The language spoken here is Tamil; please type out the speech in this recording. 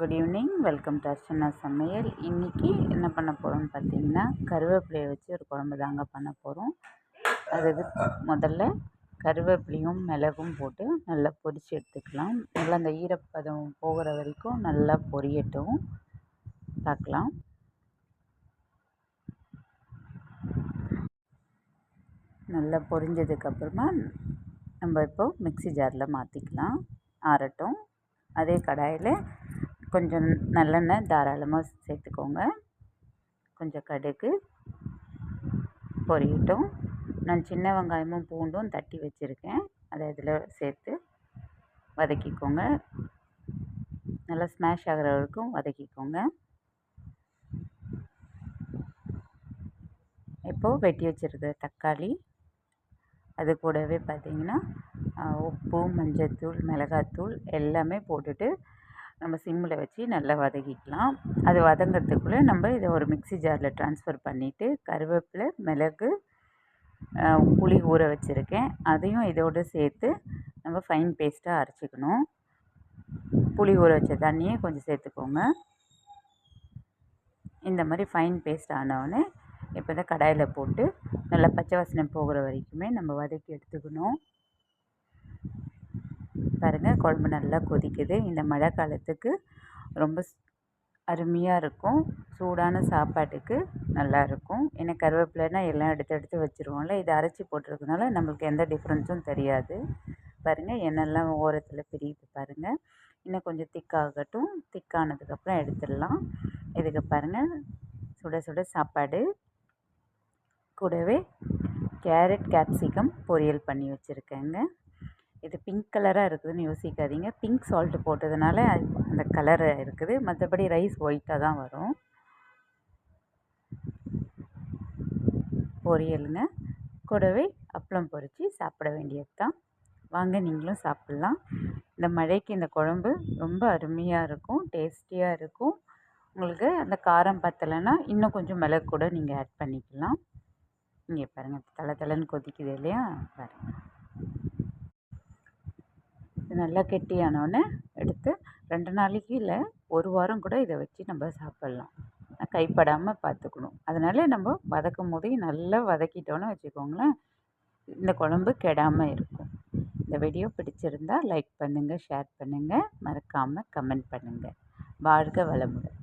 Good evening welcome to Archana சமையல் இன்றைக்கி என்ன பண்ண போகிறோம்னு பார்த்தீங்கன்னா கருவேப்பிலையை வச்சு ஒரு குழம்பு தாங்க பண்ண போகிறோம் அதுக்கு முதல்ல கருவேப்பிலையும் மிளகும் போட்டு நல்லா பொரித்து எடுத்துக்கலாம். நல்லா அந்த ஈரப்பதம் போகிற வரைக்கும் நல்லா பொரியட்டும். பார்க்கலாம். நல்லா பொரிஞ்சதுக்கப்புறமா நம்ம இப்போது மிக்சி ஜாரில் மாற்றிக்கலாம் ஆறட்டும். அதே கடாயில் கொஞ்சம் நல்லெண்ணெய் தாராளமாக சேர்த்துக்கோங்க. கொஞ்சம் கடுகு பொரியட்டும். நான் சின்ன வெங்காயமும் பூண்டும் தட்டி வச்சுருக்கேன். அதை இதில் சேர்த்து வதக்கிக்கோங்க. நல்லா ஸ்மாஷ் ஆகிற வரைக்கும் வதக்கிக்கோங்க. இப்போது வெட்டி வச்சுருக்க தக்காளி. அது கூடவே பார்த்திங்கன்னா உப்பு மஞ்சத்தூள் மிளகாத்தூள் எல்லாமே போட்டுட்டு நம்ம சிம்மில் வச்சு நல்லா வதக்கிக்கலாம். அது வதங்கிறதுக்குள்ளே நம்ம இதை ஒரு மிக்சி ஜாரில் ட்ரான்ஸ்ஃபர் பண்ணிவிட்டு கருவேப்பிலை மிளகு புளி ஊற வச்சுருக்கேன். அதையும் இதோடு சேர்த்து நம்ம ஃபைன் பேஸ்ட்டாக அரைச்சிக்கணும். புளி ஊற வச்ச தண்ணியை கொஞ்சம் சேர்த்துக்கோங்க. இந்த மாதிரி ஃபைன் பேஸ்ட் ஆனவுடனே இப்போ தான் கடாயில் போட்டு நல்லா பச்சை வாசனை போகிற வரைக்குமே நம்ம வதக்கி எடுத்துக்கணும். பாருங்கள் குழம்பு நல்லா கொதிக்குது. இந்த மழை காலத்துக்கு ரொம்ப அருமையாக இருக்கும். சூடான சாப்பாட்டுக்கு நல்லாயிருக்கும் ஏன்னா கருவேப்பிலைனா எல்லாம் எடுத்து எடுத்து வச்சுருவோம்ல இதை அரைச்சி போட்டிருக்கனால நம்மளுக்கு எந்த டிஃப்ரென்ஸும் தெரியாது. பாருங்கள் எண்ணெய்லாம் ஓரத்தில் பிரியுது பாருங்கள் இன்னும் கொஞ்சம் திக்காகட்டும். திக்கானதுக்கப்புறம் எடுத்துடலாம். இதுக்கு பாருங்கள் சுட சுட சாப்பாடு. கூடவே கேரட் கேப்சிகம் பொரியல் பண்ணி வச்சுருக்கேங்க. இது பிங்க் கலராக இருக்குதுன்னு யோசிக்காதீங்க. பிங்க் சால்ட்டு போட்டதுனால அந்த கலர் இருக்குது. மற்றபடி ரைஸ் ஒயிட்டாக தான் வரும். பொரியலுங்க. கூடவே அப்பளம் பொரித்து சாப்பிட வேண்டியது தான். வாங்க நீங்களும் சாப்பிட்லாம். இந்த மழைக்கு இந்த குழம்பு ரொம்ப அருமையாக இருக்கும் டேஸ்டியாக இருக்கும். உங்களுக்கு அந்த காரம் பத்தலைன்னா இன்னும் கொஞ்சம் மிளகு கூட நீங்கள் ஆட் பண்ணிக்கலாம். இங்கே பாருங்கள் தலை தலைன்னு கொதிக்குது இல்லையா? பாருங்கள் நல்லா கெட்டியானோடனே எடுத்து ரெண்டு நாளைக்கு இல்லை ஒரு வாரம் கூட இதை வச்சு நம்ம சாப்பிட்லாம். கைப்படாமல் பார்த்துக்கணும். அதனால நம்ம வதக்கும் போதே நல்லா வதக்கிட்டோன்னு வச்சுக்கோங்களேன். இந்த குழம்பு கெடாமல் இருக்கும். இந்த வீடியோ பிடிச்சிருந்தால் லைக் பண்ணுங்கள் ஷேர் பண்ணுங்கள் மறக்காமல் கமெண்ட் பண்ணுங்கள் வாழ்க வளமுடன்.